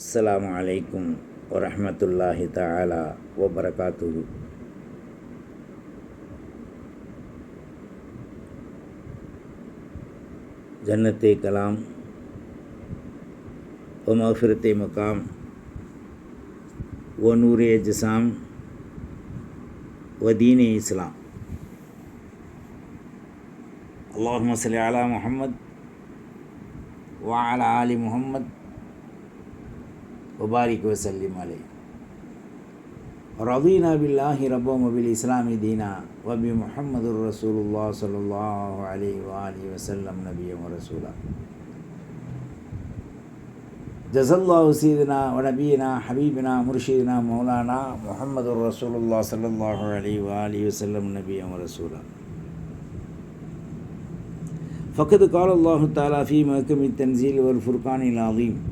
అస్సలం అయికం వరహమతుల్లాహి తాలా వబర్కాతు జన్నత్ కలాం ومغفرت مقام و نور جسام و دین اسلام. اللهم صل على محمد وعلى آل محمد وبارك وسلم عليه. رضينا بالله ربا وبالإسلام دينا وبمحمد رسول الله صلى الله عليه وآله وسلم نبيا ورسولا. جزا الله سيدنا ونبينا حبيبنا مرشدنا مولانا محمد رسول الله صلى الله عليه وآله وسلم نبيا ورسولا. فقد قال الله تعالى في محكم التنزيل والفرقان العظيم.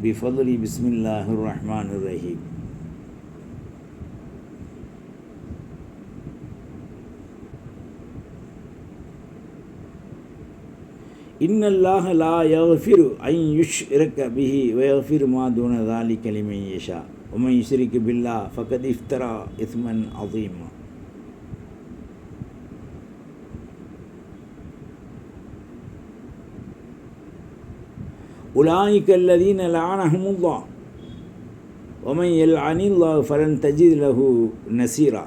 بفضل بسم الله الرحمن الرحيم. إن الله لا يغفر أن يشرك به ويغفر ما دون ذلك لمن يشاء. ومن يشرك بالله فقد افترى إثما عظيما. உலாய்க் அல்லதீன் லானஹமுல்லா ஒமை எல் அனில்லா ஃபரன் தஜித் லஹு நசீரா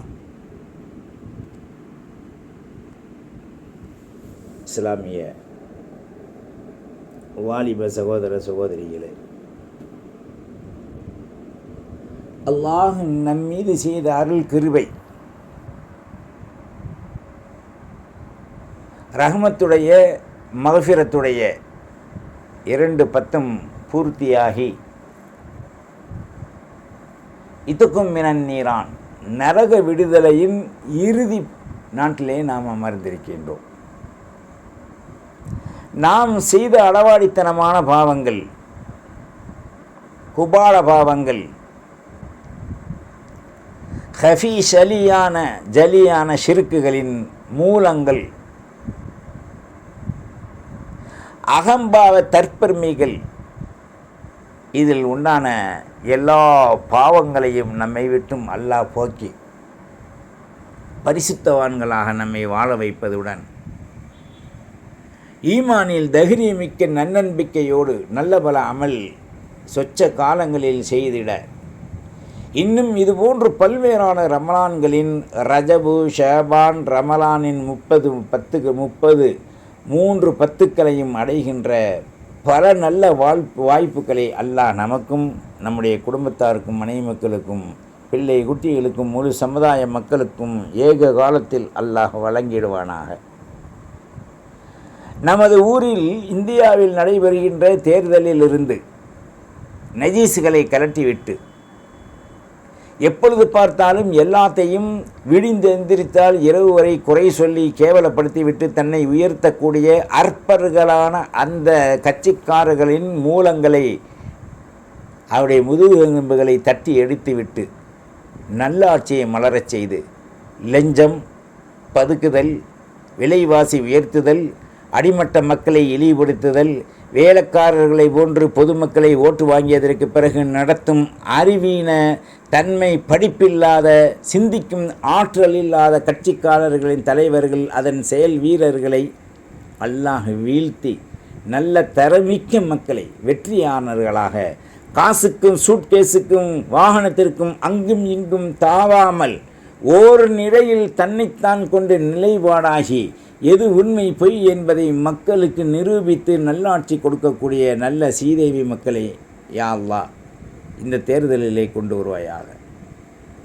இஸ்லாமிய வாலிப சகோதர சகோதரிகளே அல்லாஹ் நம்மீது செய்த அருள் கிருபை ரஹமத்துடைய மகஃபிரத்துடைய இரண்டு பத்தும் பூர்த்தியாகி. இதுக்கும் மினன் நீரான். நரக விடுதலையின் இறுதி நாட்டிலே நாம் அமர்ந்திருக்கின்றோம். நாம் செய்த அளவாடித்தனமான பாவங்கள் குபால பாவங்கள் ஹஃபி ஷலியான ஜலியான ஷிருக்குகளின் மூலங்கள் அகம்பாவ தற்பெருமைகள். இதில் உண்டான எல்லா பாவங்களையும் நம்மை விட்டும் அல்லாஹ் போக்கி. பரிசுத்தவான்களாக நம்மை வாழ வைப்பதுடன். ஈமானில் தகிரியமிக்க நன்னம்பிக்கையோடு நல்ல பல அமல் சொச்ச காலங்களில் செய்திட. இன்னும் இதுபோன்று பல்வேறான ரமலான்களின் ரஜபு ஷேபான் ரமலானின் முப்பது பத்துக்கு முப்பது மூன்று பத்துக்களையும் அடைகின்ற பல நல்ல வாழ்ப்பு வாய்ப்புகளை அல்லாஹ் நமக்கும் நம்முடைய குடும்பத்தாருக்கும் மனைவி மக்களுக்கும் பிள்ளை குட்டிகளுக்கும் முழு சமுதாய மக்களுக்கும் ஏக காலத்தில் அல்லாஹ் வழங்கிடுவானாக. நமது ஊரில் இந்தியாவில் நடைபெறுகின்ற தேர்தலில் இருந்து நஜீசுகளை கலட்டிவிட்டு எப்பொழுது பார்த்தாலும் எல்லாத்தையும் விடிந்தெந்திரித்தால் இரவு வரை குறை சொல்லி கேவலப்படுத்திவிட்டு தன்னை உயர்த்தக்கூடிய அற்பர்களான அந்த கட்சிக்காரர்களின் மூலங்களை அவருடைய முதுகெலும்புகளை தட்டி எடுத்துவிட்டு நல்லாட்சியை மலரச் செய்து லஞ்சம் பதுக்குதல் விலைவாசி உயர்த்துதல் அடிமட்ட மக்களை இழிவுபடுத்துதல் வேலைக்காரர்களை போன்று பொதுமக்களை ஓட்டு வாங்கியதற்கு பிறகு நடத்தும் அறிவீன தன்மை படிப்பில்லாத சிந்திக்கும் ஆற்றல் இல்லாத கட்சிக்காரர்களின் தலைவர்கள் அதன் செயல் வீரர்களை அல்லாஹ் வீழ்த்தி நல்ல தரமிக்க மக்களை வெற்றியாளர்களாக காசுக்கும் சூட்கேஸுக்கும் வாகனத்திற்கும் அங்கும் இங்கும் தாவாமல் ஓர் நிலையில் தன்னைத்தான் கொண்டு நிலைப்பாடாகி எது உண்மை பொய் என்பதை மக்களுக்கு நிரூபித்து நல்லாட்சி கொடுக்கக்கூடிய நல்ல சீதேவி மக்களே யா இந்த தேர்தலிலே கொண்டு வருவாயாக.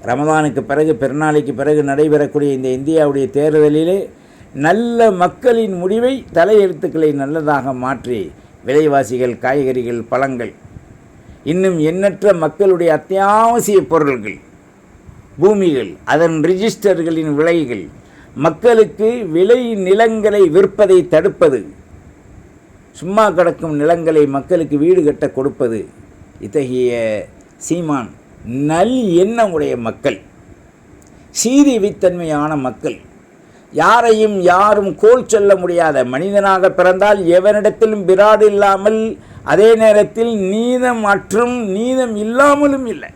ரமதானுக்கு பிறகு பிறநாளைக்கு பிறகு நடைபெறக்கூடிய இந்த இந்தியாவுடைய தேர்தலிலே நல்ல மக்களின் முடிவை தலையெழுத்துக்களை நல்லதாக மாற்றி விலைவாசிகள் காய்கறிகள் பழங்கள் இன்னும் எண்ணற்ற மக்களுடைய அத்தியாவசிய பொருள்கள் பூமிகள் அதன் ரிஜிஸ்டர்களின் விலைகள் மக்களுக்கு விலை நிலங்களை விற்பதை தடுப்பது. சும்மா கிடக்கும் நிலங்களை மக்களுக்கு வீடு கட்ட கொடுப்பது. இத்தகைய சீமான் நல் எண்ணமுடைய மக்கள். சீரிவித்தன்மையான மக்கள். யாரையும் யாரும் கோல் சொல்ல முடியாத மனிதனாக பிறந்தால் எவனிடத்திலும் பிராடு இல்லாமல் அதே நேரத்தில் நீதம் மற்றும் நீதம் இல்லாமலும் இல்லை.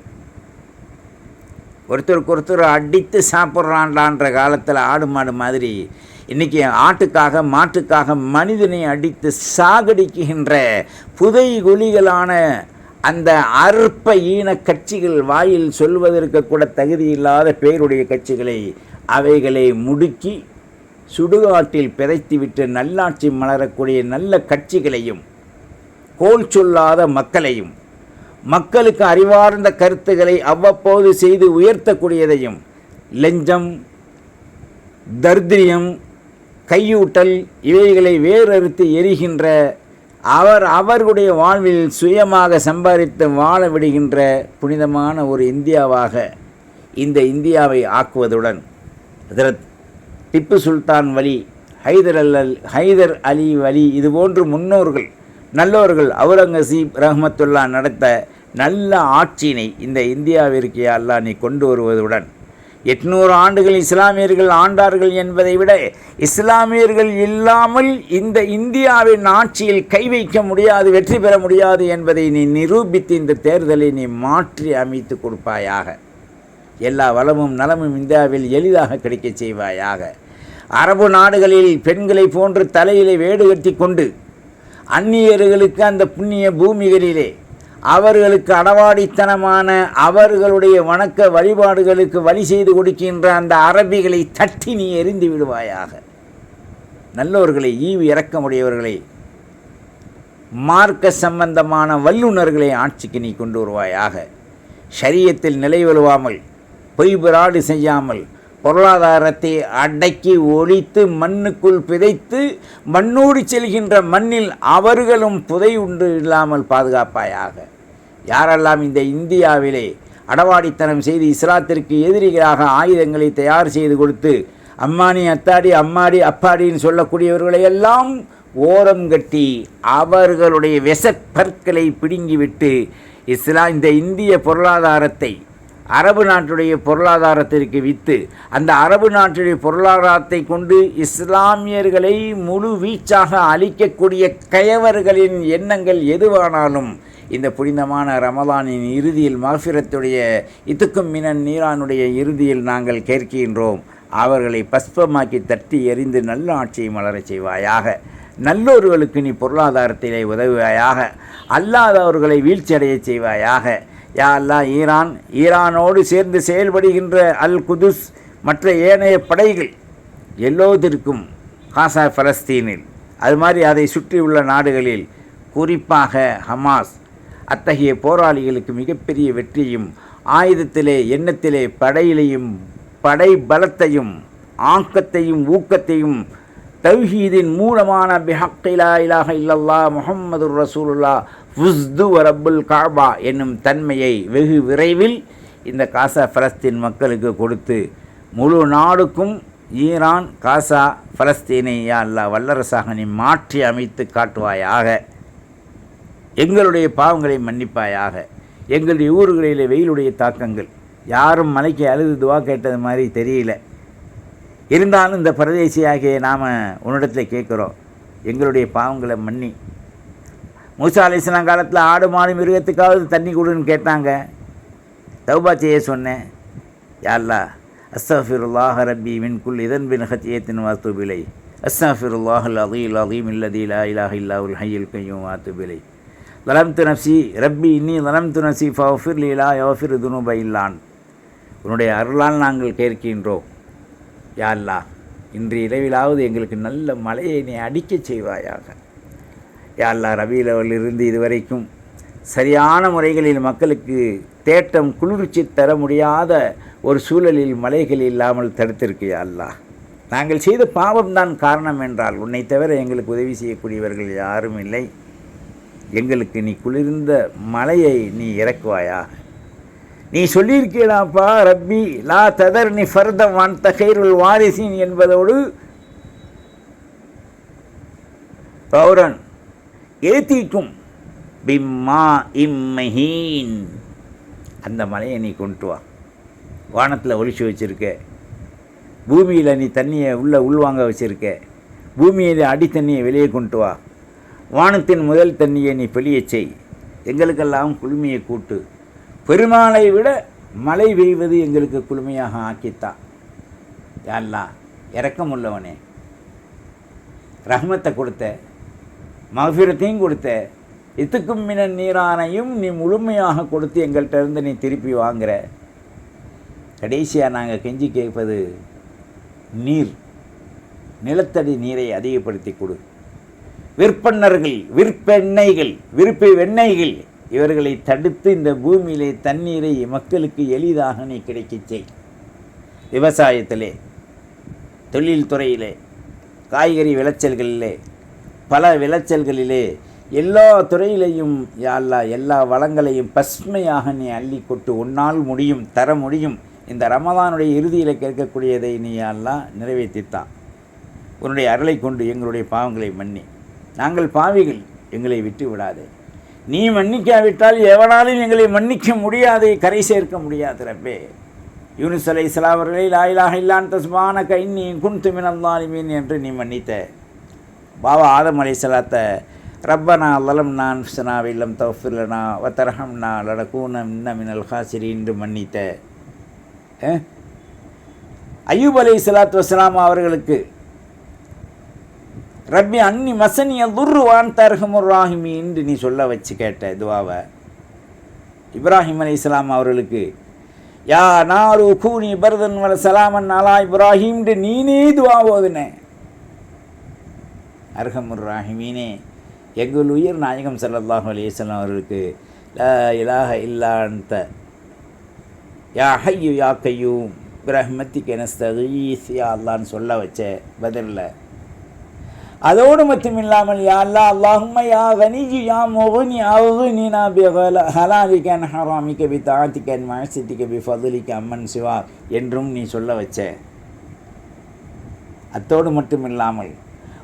ஒருத்தருக்கு ஒருத்தர் அடித்து சாப்பிட்றான்டான்ற காலத்தில் ஆடு மாடு மாதிரி இன்றைக்கி ஆட்டுக்காக மாட்டுக்காக மனிதனை அடித்து சாகடிக்குகின்ற புதை குழிகளான அந்த அற்ப ஈன கட்சிகள் வாயில் சொல்வதற்கு கூட தகுதி இல்லாத பேருடைய கட்சிகளை அவைகளை முடுக்கி சுடுகாட்டில் பிதைத்துவிட்டு நல்லாட்சி மலரக்கூடிய நல்ல கட்சிகளையும் கோல் சொல்லாத மக்களையும் மக்களுக்கு அறிவார்ந்த கருத்துக்களை அவ்வப்போது செய்து உயர்த்தக்கூடியதையும் லஞ்சம் தர்திரியம் கையூட்டல் இவைகளை வேறறுத்து எரிகின்ற அவர் அவர்களுடைய வாழ்வில் சுயமாக சம்பாதித்து வாழ விடுகின்ற புனிதமான ஒரு இந்தியாவாக இந்த இந்தியாவை ஆக்குவதுடன் ஹதரத் திப்பு சுல்தான் வலி ஹைதர் அல் ஹைதர் அலி வலி இதுபோன்று முன்னோர்கள் நல்லவர்கள் அவுரங்கசீப் ரஹமத்துல்லா நடத்த நல்ல ஆட்சியினை இந்த இந்தியாவிற்கு அல்லா அல்லாஹ் நீ கொண்டு வருவதுடன் எட்நூறு ஆண்டுகள் இஸ்லாமியர்கள் ஆண்டார்கள் என்பதை விட இஸ்லாமியர்கள் இல்லாமல் இந்த இந்தியாவின் ஆட்சியில் கை வைக்க முடியாது வெற்றி பெற முடியாது என்பதை நீ நிரூபித்து இந்த தேர்தலை நீ மாற்றி அமைத்து கொடுப்பாயாக. எல்லா வளமும் நலமும் இந்தியாவில் எளிதாக கிடைக்கச் செய்வாயாக. அரபு நாடுகளில் பெண்களை போன்று தலையிலே வேடு கட்டி கொண்டு அந்நியர்களுக்கு அந்த புண்ணிய பூமிகளிலே அவர்களுக்கு அடவாடித்தனமான அவர்களுடைய வணக்க வழிபாடுகளுக்கு வழி செய்து கொடுக்கின்ற அந்த அரபிகளை தட்டி நீ எரிந்து விடுவாயாக. நல்லவர்களை ஈவு இறக்கமுடையவர்களை மார்க்க சம்பந்தமான வல்லுநர்களை ஆட்சிக்கு நீ கொண்டு வருவாயாக. ஷரியத்தில் நிலை வலுவாமல் பொய்புராடு செய்யாமல் பொருளாதாரத்தை அடக்கி ஒழித்து மண்ணுக்குள் பிதைத்து மண்ணோடு செல்கின்ற மண்ணில் அவர்களும் புதை உண்டு இல்லாமல் பாதுகாப்பாயாக. யாரெல்லாம் இந்த இந்தியாவிலே அடவாடித்தனம் செய்து இஸ்லாத்திற்கு எதிரிகளாக ஆயுதங்களை தயார் செய்து கொடுத்து அம்மானி அத்தாடி அம்மாடி அப்பாடின்னு சொல்லக்கூடியவர்களையெல்லாம் ஓரம் கட்டி அவர்களுடைய விஷப்பற்களை பிடுங்கிவிட்டு இஸ்லா இந்த இந்திய பொருளாதாரத்தை அரபு நாட்டுடைய பொருளாதாரத்திற்கு வித்து அந்த அரபு நாட்டுடைய பொருளாதாரத்தை கொண்டு இஸ்லாமியர்களை முழு வீச்சாக அழிக்கக்கூடிய கயவர்களின் எண்ணங்கள் எதுவானாலும் இந்த புனிதமான ரமலானின் இறுதியில் மகஃபிரத்துடைய இத்துக்கும் மினன் நீரானுடைய இறுதியில் நாங்கள் கேட்கின்றோம். அவர்களை பஸ்பமாக்கி தட்டி எறிந்து நல்ல ஆட்சியை மலரச் செய்வாயாக. நல்லோர்களுக்கு நீ பொருளாதாரத்திலே உதவுவாயாக. அல்லாதவர்களை வீழ்ச்சியடையச் செய்வாயாக. யா அல்லா ஈரான் ஈரானோடு சேர்ந்து செயல்படுகின்ற அல் குதுஸ் மற்ற ஏனைய படைகள் எல்லோதிற்கும் காசா பலஸ்தீனில் அது மாதிரி அதை சுற்றியுள்ள நாடுகளில் குறிப்பாக ஹமாஸ் அத்தகைய போராளிகளுக்கு மிகப்பெரிய வெற்றியும் ஆயுதத்திலே எண்ணத்திலே படையிலையும் படை பலத்தையும் ஆக்கத்தையும் ஊக்கத்தையும் தௌஹீதின் மூலமான பிஹக்கிலா இலாக இல்லல்லா முஹம்மது ரசூலுல்லா உஸ்து வரபுல் காபா என்னும் தன்மையை வெகு விரைவில் இந்த காசா பலஸ்தீன் மக்களுக்கு கொடுத்து முழு நாடுக்கும் ஈரான் காசா பலஸ்தீனை யா அல்லா வல்லரசாக நீ மாற்றி அமைத்து காட்டுவாயாக. எங்களுடைய பாவங்களை மன்னிப்பாயாக. எங்களுடைய ஊர்களில் வெயிலுடைய தாக்கங்கள். யாரும் மலைக்கு அழுது துவா கேட்டது மாதிரி தெரியல. இருந்தாலும் இந்த பரதேசியாகிய நாம் உன்னிடத்தில் கேட்குறோம். எங்களுடைய பாவங்களை மன்னி. மூசா அலிஸ்லாம் காலத்தில் ஆடு மாடு மிருகத்துக்காவது தண்ணி கொடுன்னு கேட்டாங்க. தௌபா செய்ய சொன்னேன். யாழ்லா அஸ்தஃபிருல்லாஹ ரப்பி மின் குல் இதன் பின் ஹத்தியத்தின் வாத்துபிலை அஸ்தஃபிருல்லாஹ் அதீல் அதீம் இல்லதி லா இலாஹ உல் ஹையில் கையும் வாத்துபிலை லலம் நப்சி ரப்பி இன்னி லலம் நப்சி ஃபஃபிர் லீலா யோஃபிர் துனுப இல்லான். உன்னுடைய அருளால் நாங்கள் கேட்கின்றோம். யாழ்லா இன்று இரவிலாவது எங்களுக்கு நல்ல மழையை நீ அடிக்கச் செய்வாயாக. யாழ்லா ரபியிலிருந்து இதுவரைக்கும் சரியான முறைகளில் மக்களுக்கு தேட்டம் குளிர்ச்சி தர முடியாத ஒரு சூழலில் மலைகள் இல்லாமல் தடுத்திருக்கு அல்லா. நாங்கள் செய்த பாவம்தான் காரணம் என்றால் உன்னை தவிர எங்களுக்கு உதவி செய்யக்கூடியவர்கள் யாரும் இல்லை. எங்களுக்கு நீ குளிர்ந்த மலையை நீ இறக்குவாயா? நீ சொல்லியிருக்கீடாப்பா ரப்பி லா ததர் நீ ஃபர்தம் வான் தகைருள் வாரிசின் என்பதோடு பௌரன் ஏத்திக்கும். பிம்மா இம்மஹீன். அந்த மலையை நீ கொண்டு வா. வானத்தில் ஒழிச்சு வச்சுருக்க. பூமியில் நீ தண்ணியை உள்ளே உள்வாங்க வச்சுருக்க. பூமியில் அடி தண்ணியை வெளியே கொண்டு வா. வானத்தின் முதல் தண்ணியை நீ பெளியச் செய். எங்களுக்கெல்லாம் குளுமையை கூட்டு. பெருமாளை விட மழை பெய்வது எங்களுக்கு குளுமையாக ஆக்கித்தான் யாரெல்லாம்? இரக்கமுள்ளவனே. ரஹ்மத்தை கொடுத்த மகஃபிரத்தையும் கொடுத்த. இத்துக்கும் மின நீரானையும் நீ முழுமையாக கொடுத்து எங்கள்கிட்ட இருந்து நீ திருப்பி வாங்குற. கடைசியாக நாங்கள் கெஞ்சி கேட்பது நீர் நிலத்தடி நீரை அதிகப்படுத்தி கொடு. விற்பன்னர்கள் விற்பெண்ணெய்கள் விருப்ப வெண்ணெய்கள் இவர்களை தடுத்து இந்த பூமியிலே தண்ணீரை மக்களுக்கு எளிதாக நீ கிடைக்கச் செய். விவசாயத்திலே தொழில்துறையிலே காய்கறி விளைச்சல்களிலே பல விளைச்சல்களிலே எல்லா துறையிலையும் யாழ்லா எல்லா வளங்களையும் பசுமையாக நீ அள்ளி கொட்டு உன்னால் முடியும் தர முடியும். இந்த ரமதானுடைய இறுதியில் கேட்கக்கூடியதை நீ அல்லா நிறைவேற்றித்தான். உன்னுடைய அருளை கொண்டு எங்களுடைய பாவங்களை மன்னி. நாங்கள் பாவிகள் எங்களை விட்டு விடாதே. நீ மன்னிக்காவிட்டால் எவனாலும் எங்களை மன்னிக்க முடியாது கரை சேர்க்க முடியாது ரப்பே. யூனுஸ் அலை இஸ்லாம் அவர்களை லாயிலாக இல்லான் தஸ்மான கைன்னி குன்து மினல்லாலிமீன் என்று நீ மன்னித்த. பாபா ஆதம் அலை சலாத்த ரப்பனா லலம் நான் சனாவில்லம் தௌஃபில்லனா வத்தரஹம்னா லடக்கூன இன்ன மினல் ஹாசிரி என்று மன்னித்த அயூப் அய்யூப் அலை சலாத்து வஸ்லாம் அவர்களுக்கு ரப்பி அன்னி மசனிய துர்ருவான் தர்ஹமுர் ராஹிமி என்று நீ சொல்ல வச்சு கேட்ட துவாவை இப்ராஹிம் அலி இஸ்லாம் அவர்களுக்கு யா நாரு கூனி பரதன் வல சலாமன் அலா இப்ராஹிம்னு நீனே துவா ஓதுனேன் அர்ஹமுர் ராஹிமீனே. எங்கள் உயிர் நாயகம் ஸல்லல்லாஹு அலைஹி அவர்களுக்கு லா இலாஹ இல்லாந்த யா ஹையு யா கையூம். பிரஹ்மத்திக்கு நஸ்தகீஸ் யா அல்லான்னு சொல்ல வச்ச பதிலில். அதோடு மட்டும் இல்லாமல் யா அல்லா அல்லாஹும்ம யா கனிஜி யா முகனி அவு நா பி ஹலாலிக்கன் ஹராமிக்க பி தாத்திக்க மகசித்திக்க பி ஃபதுலிக்க அம்மன் சிவா என்றும் நீ சொல்ல வச்ச. அத்தோடு மட்டும் இல்லாமல்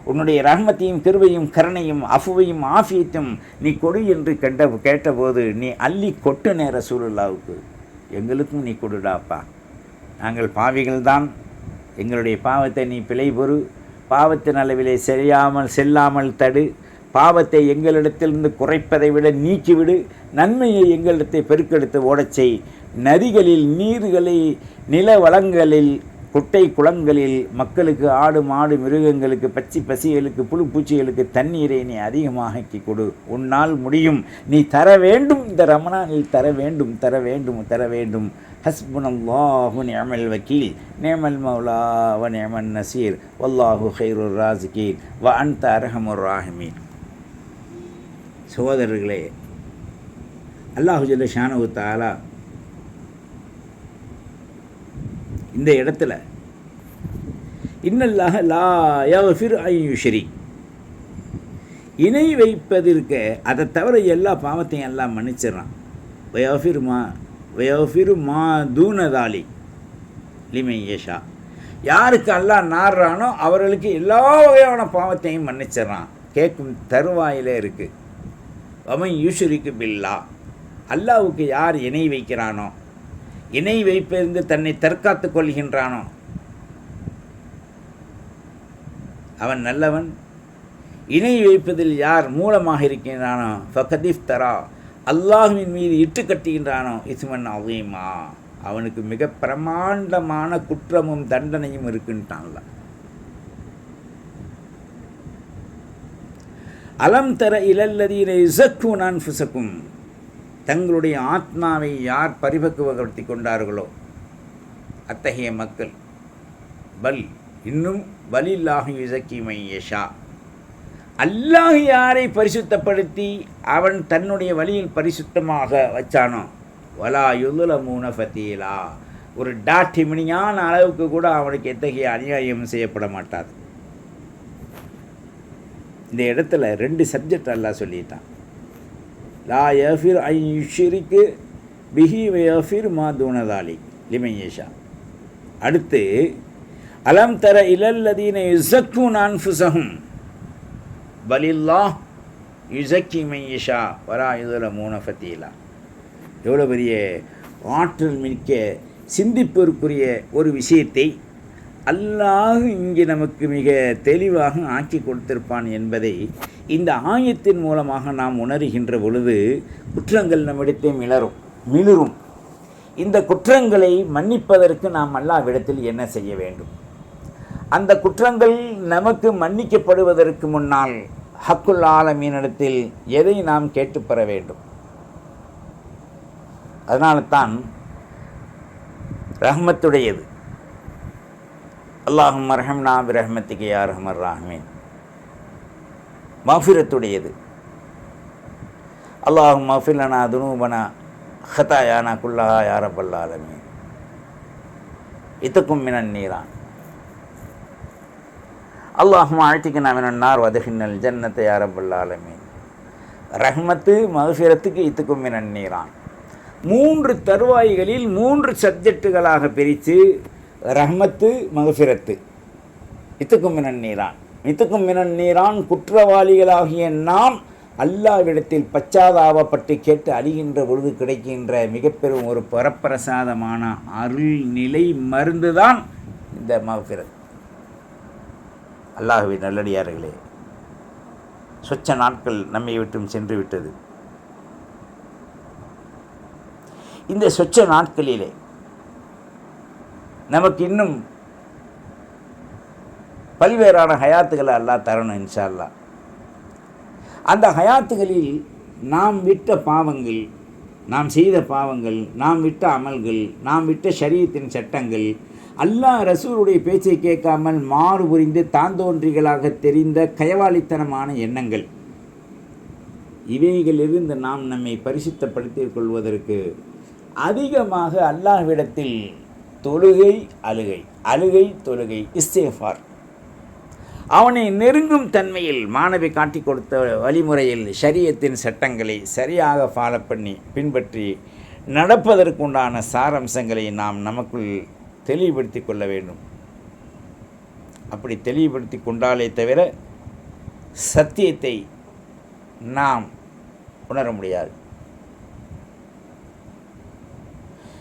உன்னுடைய ரஹ்மத்தையும் கிருவையும் கருணையும் அஃபுவையும் ஆஃபியத்தையும் நீ கொடு என்று கண்ட கேட்டபோது நீ அள்ளி கொட்டு நேர சூழலாவுக்கு. எங்களுக்கும் நீ கொடுடாப்பா. நாங்கள் பாவிகள்தான். எங்களுடைய பாவத்தை நீ பிழை பொறு. பாவத்தின் அளவிலே செய்யாமல் செல்லாமல் தடு. பாவத்தை எங்களிடத்திலிருந்து குறைப்பதை விட நீக்கிவிடு. நன்மையை எங்களிடத்தை பெருக்கெடுத்து ஓடச் செய். நதிகளில் நீர்களை நில வளங்களில் குட்டை குளங்களில் மக்களுக்கு ஆடு மாடு மிருகங்களுக்கு பச்சி பசிகளுக்கு புழு பூச்சிகளுக்கு தண்ணீரை நீ அதிகமாக்கி கொடு. உன்னால் முடியும். நீ தர வேண்டும். இந்த ரமணானில் தர வேண்டும். தர வேண்டும். தர வேண்டும். ஹஸ்புனல்லாஹு நியமல் வக்கீல். நேமல் மௌலா வ நியமன் நசீர். வல்லாஹு ஹைருர் ராசிகீர் வ அன்த அரஹமுர் ராஹிமீன். சகோதரர்களே அல்லாஹு ஜல்ல ஷானு தாலா இந்த இடத்துல இன்னல்லாக லா யஃபிர் ஐயுஷரி இணை வைப்பதற்க அதை தவிர எல்லா பாவத்தையும் எல்லாம் மன்னிச்சிடறான். வயோஃபிர் மா வயோஃபிர் மா தூனதாலி லிமை ஏஷா யாருக்கு அல்லாஹ் நாடுறானோ அவர்களுக்கு எல்லா வகையான பாவத்தையும் மன்னிச்சிடறான். கேட்கும் தருவாயிலே இருக்குது அவன் யூஷுரிக்கு பில்லா. அல்லாவுக்கு யார் இணை வைக்கிறானோ இணை வைப்பிருந்து தன்னை தற்காத்து கொள்கின்றானோ? அவன் நல்லவன். இணை வைப்பதில் யார் மூலமாக இருக்கின்றானோ? ஃபகதிஃப் தரா அல்லாஹுவின் மீது இட்டு கட்டுகின்றானோ? இசுமன் அவீமா அவனுக்கு மிக பிரமாண்டமான குற்றமும் தண்டனையும் இருக்குன்ட்டான்ல அலம் தர இலல்லதீன இசக்கு நான் ஃபுசக்கும் தங்களுடைய ஆத்மாவை யார் பரிபக்குவப்படுத்தி கொண்டார்களோ அத்தகைய மக்கள் பல் இன்னும் பலில்லாஹு இசக்கிமை யஷா. அல்லாஹ் யாரை பரிசுத்தப்படுத்தி அவன் தன்னுடைய வழியில் பரிசுத்தமாக வச்சானோ? வலா யுதுல மூன ஃபத்தீலா ஒரு டாட்டி மணியான அளவுக்கு கூட அவனுக்கு எத்தகைய அநியாயம் செய்யப்பட மாட்டாது. இந்த இடத்துல ரெண்டு சப்ஜெக்ட் அல்லாஹ் சொல்லிட்டான். லா யஃபிர் ஐ யுஷிரிக்கு பிஹி யஃபிர் மா தூனதாலி லிமையேஷா அடுத்து அலம் தர இலல்லதீன யுசக்கு நான்ஃபுசகும் பலில்லா யுசக்கி மையஷா வரா இதுல மூண ஃபத்தீலா எவ்வளோ பெரிய ஆற்றல் மிக்க சிந்திப்பிற்குரிய ஒரு விஷயத்தை அல்லாஹ் இங்கே நமக்கு மிக தெளிவாக ஆக்கி கொடுத்திருப்பான் என்பதை இந்த ஆயத்தின் மூலமாக நாம் உணர்கின்ற பொழுது குற்றங்கள் நம்மிடத்தை மிளரும் மிளிரும். இந்த குற்றங்களை மன்னிப்பதற்கு நாம் அல்லாவிடத்தில் என்ன செய்ய வேண்டும்? அந்த குற்றங்கள் நமக்கு மன்னிக்கப்படுவதற்கு முன்னால் ஹக்குல் ஆலமீனிடத்தில் எதை நாம் கேட்டு பெற வேண்டும்? அதனால தான் ரஹ்மத்துடையது. அல்லாஹும் ரஹம்னா பிரஹ்மத்திக்கு யார் ரஹமர் ராஹ்மீன். மஃபிரத்துடையது. அல்லாஹும் மஃபிலனா துனூபனா ஹதாயானா குல்லஹா யாரபல்லாலமீன் இத்தக்கும் மினன் நீரான். அல்லாஹும் அழைத்திக்கு நான் மினன்னார் வதகின்னல் ஜன்னத்தை யாரபல்லாலமீன் ரஹ்மத்து மகஃபிரத்துக்கு இத்துக்கும் மினன் நீரான். மூன்று தருவாய்களில் மூன்று சப்ஜெக்டுகளாக பிரித்து ரஹ்மத்து மகஃபிரத்து இத்துக்கும் மினன் நீரான். இத்துக்கும் மினன் நீரான் குற்றவாளிகளாகிய நாம் அல்லாவிடத்தில் பச்சாதாபப்பட்டு கேட்டு அழிகின்ற பொழுது கிடைக்கின்ற மிக பெரும் ஒரு பரப்பிரசாதமான அருள் நிலை மருந்துதான் இந்த மகப்பிறது அல்லாஹுவை நல்லடியார்களே சொச்ச நாட்கள் நம்மை விட்டும் சென்று விட்டது. இந்த சொச்ச நாட்களிலே நமக்கு இன்னும் பல்வேறான ஹயாத்துகளை அல்லாஹ் தரணும் இன்ஷா அல்லாஹ் அந்த ஹயாத்துகளில் நாம் விட்ட பாவங்கள் நாம் செய்த பாவங்கள் நாம் விட்ட அமல்கள் நாம் விட்ட சரீரத்தின் சட்டங்கள் அல்லாஹ் ரசூருடைய பேச்சை கேட்காமல் மாறு புரிந்து தாந்தோன்றிகளாக தெரிந்த கயவாளித்தனமான எண்ணங்கள். இவைகளிலிருந்து நாம் நம்மை பரிசுத்தப்படுத்திக் கொள்வதற்கு அதிகமாக அல்லாஹ்விடத்தில் தொழுகை அழுகை அழுகை தொழுகை இஸ்தேஃபார். அவனை நெருங்கும் தன்மையில் மாணவி காட்டி கொடுத்த வழிமுறையில் ஷரியத்தின் சட்டங்களை சரியாக ஃபாலோ பண்ணி பின்பற்றி நடப்பதற்குண்டான சாரம்சங்களை நாம் நமக்குள் தெளிவுபடுத்தி கொள்ள வேண்டும். அப்படி தெளிவுபடுத்தி கொண்டாலே தவிர சத்தியத்தை நாம் உணர முடியாது.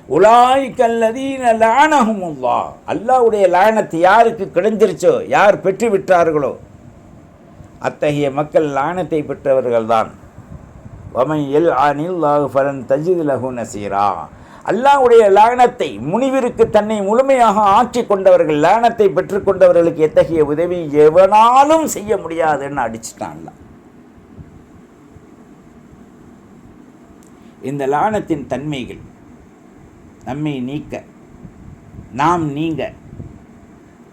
உலாய்கல்லதீன அல்லா அல்லாவுடைய லானத்து யாருக்கு கிடைஞ்சிருச்சோ யார் பெற்று விட்டார்களோ அத்தகைய மக்கள் லானத்தை பெற்றவர்கள்தான். வமை எல் ஆனில் ஃபலன் தஜித் லஹு நசீரா. அல்லாவுடைய லானத்தை முனிவிற்கு தன்னை முழுமையாக ஆட்சி கொண்டவர்கள் லானத்தை பெற்றுக்கொண்டவர்களுக்கு எத்தகைய உதவி எவனாலும் செய்ய முடியாதுன்னு அடிச்சிட்டான்ல இந்த லானத்தின் தன்மைகள் நம்மை நீக்க நாம் நீங்க.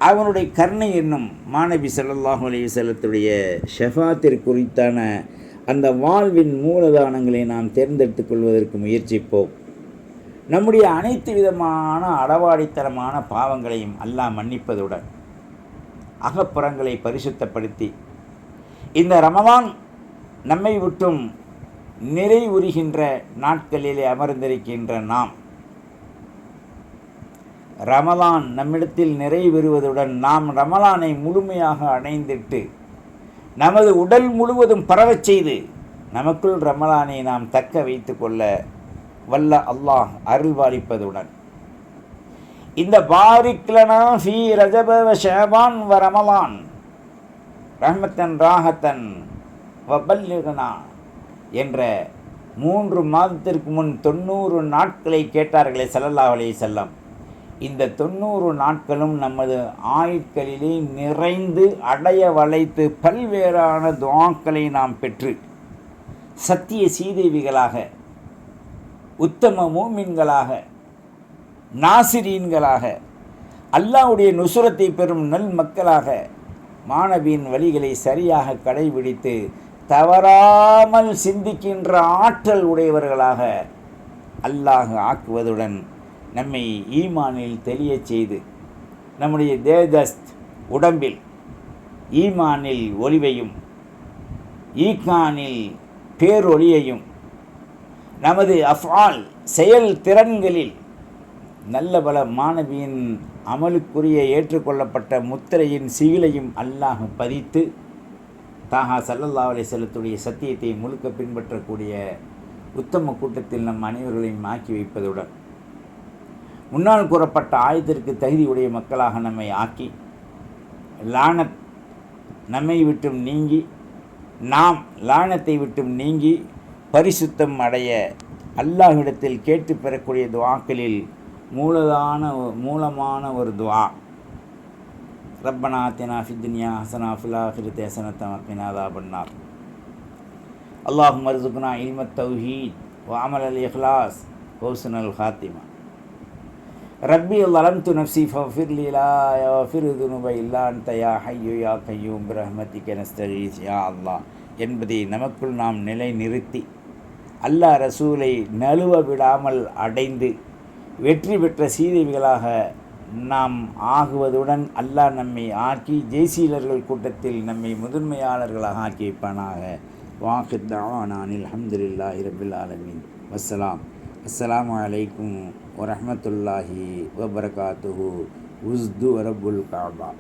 அவனுடைய கருணை என்னும் மாணவி ஸல்லல்லாஹு அலைஹி செல்லத்துடைய ஷெஃபாத்திற்கு குறித்தான அந்த வாழ்வின் மூலதானங்களை நாம் தேர்ந்தெடுத்துக் கொள்வதற்கு முயற்சிப்போம். நம்முடைய அனைத்து விதமான அடவாடித்தனமான பாவங்களையும் அல்லாஹ் மன்னிப்பதுடன் அகப்புறங்களை பரிசுத்தப்படுத்தி இந்த ரமவான் நம்மை விட்டும் நிறைவுறுகின்ற நாட்களிலே அமர்ந்திருக்கின்ற நாம் ரமலான் நம்மிடத்தில் நிறைவேறுவதுடன் நாம் ரமலானை முழுமையாக அடைந்திட்டு நமது உடல் முழுவதும் பரவச் செய்து நமக்குள் ரமலானை நாம் தக்க வைத்து கொள்ள வல்ல அல்லாஹ் அருள்வாளிப்பதுடன் இந்த பாரிக்லனா ஃபி ரஜப வ வ ரமலான் ரஹ்மத்தன் ராஹத்தன் வபல்லிகனா என்ற மூன்று மாதத்திற்கு முன் தொண்ணூறு நாட்களை கேட்டார்களே ஸல்லல்லாஹு அலைஹி செல்லம் இந்த தொண்ணூறு நாட்களும் நமது ஆயுட்களிலே நிறைந்து அடைய வளைத்து பல்வேறான துவாக்களை நாம் பெற்று சத்திய சீதேவிகளாக உத்தம மூமின்களாக நாசிரீன்களாக அல்லாவுடைய நுசுரத்தை பெறும் நல் மக்களாக மாணவியின் வழிகளை சரியாக கடைபிடித்து தவறாமல் சிந்திக்கின்ற ஆற்றல் உடையவர்களாக அல்லாஹ் ஆக்குவதுடன் நம்மை ஈமானில் தெளியச் செய்து நம்முடைய தேதஸ்த் உடம்பில் ஈமானில் ஒளிவையும் ஈகானில் பேரொளியையும் நமது அஃபால் செயல் திறன்களில் நல்ல பல மாணவியின் அமலுக்குரிய ஏற்றுக்கொள்ளப்பட்ட முத்திரையின் சிகிலையும் அல்லாஹ் பதித்து தாகா சல்லல்லா அலி செல்லத்துடைய சத்தியத்தை முழுக்க பின்பற்றக்கூடிய உத்தம கூட்டத்தில் நம் அனைவர்களையும் ஆக்கி வைப்பதுடன் முன்னால் கூறப்பட்ட ஆயத்திற்கு தகுதியுடைய மக்களாக நம்மை ஆக்கி லானத் நம்மை விட்டும் நீங்கி நாம் லானத்தை விட்டும் நீங்கி பரிசுத்தம் அடைய அல்லாஹ்விடத்தில் கேட்டு பெறக்கூடிய துவாக்களில் மூலதான மூலமான ஒரு துவா. ரப்பனா தினா ஃபித்னியா ஹசனா ஃபில் ஆஹிரத்தி பண்ணார் அல்லாஹ் மருதுகுனா இல்மத் தௌஹீத் வாமல் அல் இஹ்லாஸ் ஹோசன் அல் ஹாத்திமா. ரப்பி அலம் து நப்சி ஃபஃபிர்லீலா ஃபிரு துனுப இல்லான் தயா ஹையு யா கையூம் பிரஹமதி கெனஸ்தரீஸ் யா அல்லா என்பதை நமக்குள் நாம் நிலை நிறுத்தி அல்லாஹ் ரசூலை நழுவ விடாமல் அடைந்து வெற்றி பெற்ற சீதவிகளாக நாம் ஆகுவதுடன் அல்லாஹ் நம்மை ஆக்கி ஜெய்சீலர்கள் கூட்டத்தில் நம்மை முதன்மையாளர்களாக ஆக்கி வைப்பானாக. வாஹித் தானானில் அஹமதுல்லா இரபில் ஆலமின். வசலாம் السلام علیکم ورحمۃ اللہ وبرکاتہ. وزد رب القعبہ